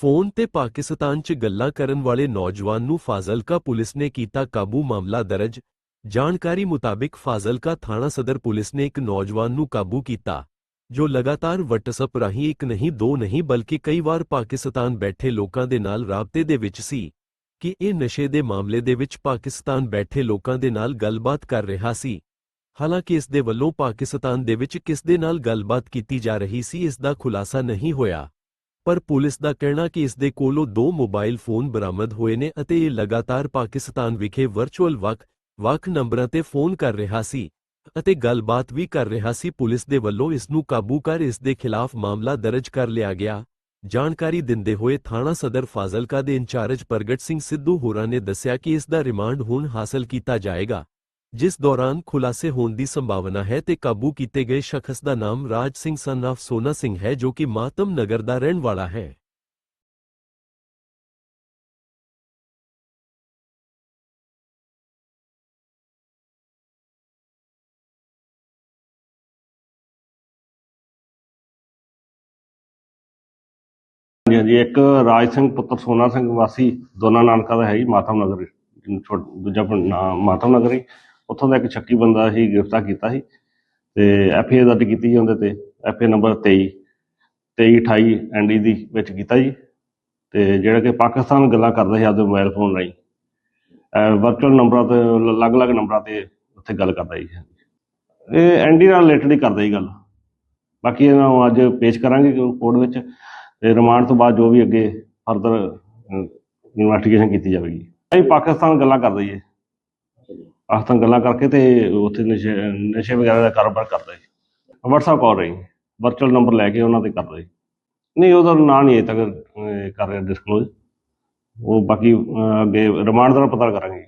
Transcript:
Phone ਤੇ ਪਾਕਿਸਤਾਨ 'ਚ ਗੱਲਾਂ ਕਰਨ ਵਾਲੇ ਨੌਜਵਾਨ ਨੂੰ ਫਾਜ਼ਿਲਕਾ ਪੁਲਿਸ ਨੇ ਕੀਤਾ ਕਾਬੂ ਮਾਮਲਾ ਦਰਜ। ਜਾਣਕਾਰੀ ਮੁਤਾਬਿਕ ਫਾਜ਼ਿਲਕਾ ਥਾਣਾ ਸਦਰ ਪੁਲਿਸ ਨੇ ਇੱਕ ਨੌਜਵਾਨ ਨੂੰ ਕਾਬੂ ਕੀਤਾ, ਜੋ ਲਗਾਤਾਰ WhatsApp ਰਾਹੀਂ ਇੱਕ ਨਹੀਂ, ਦੋ ਨਹੀਂ ਬਲਕਿ ਕਈ ਵਾਰ ਪਾਕਿਸਤਾਨ ਬੈਠੇ ਲੋਕਾਂ ਦੇ ਨਾਲ ਰਾਬਤੇ ਦੇ ਵਿੱਚ ਸੀ ਕਿ ਇਹ ਨਸ਼ੇ ਦੇ ਮਾਮਲੇ ਦੇ ਵਿੱਚ ਪਾਕਿਸਤਾਨ ਬੈਠੇ ਲੋਕਾਂ ਦੇ ਨਾਲ ਗੱਲਬਾਤ ਕਰ ਰਿਹਾ ਸੀ। ਹਾਲਾਂਕਿ ਇਸ ਦੇ ਵੱਲੋਂ ਪਾਕਿਸਤਾਨ ਦੇ ਵਿੱਚ ਕਿਸ ਦੇ ਨਾਲ ਗੱਲਬਾਤ ਕੀਤੀ ਜਾ ਰਹੀ ਸੀ, ਇਸ ਦਾ ਖੁਲਾਸਾ ਨਹੀਂ ਹੋਇਆ। ਪਰ ਪੁਲਿਸ ਦਾ ਕਹਿਣਾ ਕਿ ਇਸ ਦੇ ਕੋਲੋਂ ਦੋ ਮੋਬਾਈਲ ਫੋਨ ਬਰਾਮਦ ਹੋਏ ਨੇ ਅਤੇ ਇਹ ਲਗਾਤਾਰ ਪਾਕਿਸਤਾਨ ਵਿਖੇ ਵਰਚੁਅਲ ਵਕ ਵਕ ਨੰਬਰਾਂ ਤੇ ਫੋਨ ਕਰ ਰਿਹਾ ਸੀ ਅਤੇ ਗੱਲਬਾਤ ਵੀ ਕਰ ਰਿਹਾ ਸੀ। ਪੁਲਿਸ ਦੇ ਵੱਲੋਂ ਇਸ ਨੂੰ ਕਾਬੂ ਕਰ ਇਸ ਦੇ ਖਿਲਾਫ ਮਾਮਲਾ ਦਰਜ ਕਰ ਲਿਆ ਗਿਆ। ਜਾਣਕਾਰੀ ਦਿੰਦੇ ਹੋਏ ਥਾਣਾ ਸਦਰ ਫਾਜ਼ਿਲਕਾ ਦੇ ਇੰਚਾਰਜ ਪ੍ਰਗਟ ਸਿੰਘ ਸਿੱਧੂ ਹੋਰਾਂ ਨੇ ਦੱਸਿਆ ਕਿ ਇਸ ਦਾ ਰਿਮਾਂਡ ਹੁਣ ਹਾਸਲ ਕੀਤਾ ਜਾਏਗਾ। ਜਿਸ ਦੌਰਾਨ ਖੁਲਾਸੇ ਹੋਣ ਦੀ ਸੰਭਾਵਨਾ ਹੈ ਤੇ ਕਾਬੂ ਕੀਤੇ ਗਏ ਸ਼ਖਸ ਦਾ ਨਾਮ ਰਾਜ ਸਿੰਘ ਸਨ of ਸੋਨਾ ਸਿੰਘ ਹੈ ਜੋ ਕਿ ਮਾਤਮ ਨਗਰ ਦਾ ਰਹਿਣ ਵਾਲਾ ਹੈ ਹਾਂਜੀ ਹਾਂਜੀ ਇੱਕ ਰਾਜ ਸਿੰਘ ਪੁੱਤਰ ਸੋਨਾ ਸਿੰਘ ਵਾਸੀ ਦੋਨਾ ਨਾਨਕਾ ਦਾ ਹੈ ਜੀ ਮਾਤਮ ਨਗਰ ਜਿਹਨੂੰ ਛੋਟ- ਦੂਜਾ ਪਿੰਡ ਨਾਮ ਮਾਤਮ ਨਗਰ ਹੀ ਉੱਥੋਂ ਦਾ ਇੱਕ ਸ਼ੱਕੀ ਬੰਦਾ ਸੀ ਗ੍ਰਿਫਤਾਰ ਕੀਤਾ ਸੀ ਤੇ ਐਫ ਆਈ ਦਰਜ ਕੀਤੀ ਜੀ ਉਹਦੇ ਤੇ ਐਫ ਆਈ ਨੰਬਰ 23 2328 ਐਨਡੀ ਦੀ ਵਿੱਚ ਕੀਤਾ ਜੀ। ਤੇ ਜਿਹੜਾ ਕਿ ਪਾਕਿਸਤਾਨ ਗੱਲਾਂ ਕਰਦਾ ਸੀ ਆਪਦੇ ਮੋਬਾਈਲ ਫੋਨ ਰਾਹੀਂ। ਵਰਚੁਅਲ ਨੰਬਰਾਂ ਤੇ, ਅਲੱਗ-ਅਲੱਗ ਨੰਬਰਾਂ ਤੇ ਉੱਥੇ ਗੱਲ ਕਰਦਾ ਜੀ। ਇਹ ਐਨਡੀ ਨਾਲ ਰਿਲੇਟਡ ਹੀ ਕਰਦਾ ਜੀ ਗੱਲ। ਬਾਕੀ ਇਹਨਾਂ ਨੂੰ ਅੱਜ ਪੇਸ਼ ਕਰਾਂਗੇ ਕੋਰਟ ਵਿੱਚ ਤੇ ਰਿਮਾਂਡ ਤੋਂ ਬਾਅਦ ਜੋ ਵੀ ਅੱਗੇ ਫਰਦਰ ਇਨਵੈਸਟੀਗੇਸ਼ਨ ਕੀਤੀ ਜਾਵੇਗੀ। ਅਸੀਂ ਪਾਕਿਸਤਾਨ ਗੱਲਾਂ ਕਰਦੇ ਜੀ। ਪਾਕਿਸਤਾਨ ਗੱਲਾਂ ਕਰਕੇ ਤੇ ਉੱਥੇ ਨਸ਼ੇ ਨਸ਼ੇ ਵਗੈਰਾ ਦਾ ਕਾਰੋਬਾਰ ਕਰਦਾ ਜੀ WhatsApp ਕਾਲ ਰਹੀ ਵਰਚੁਅਲ ਨੰਬਰ ਲੈ ਕੇ ਉਹਨਾਂ ਤੇ ਕਰਦਾ ਜੀ ਨਹੀਂ ਉਹਦਾ ਨਾਂ ਨਹੀਂ ਅਜੇ ਤੱਕ ਅਹ, ਕਰ ਰਿਹਾ ਡਿਸਕਲੋਜ਼ ਉਹ ਬਾਕੀ ਅਹ, ਅੱਗੇ ਰਿਮਾਂਡ ਦਾ ਪਤਾ ਕਰਾਂਗੇ।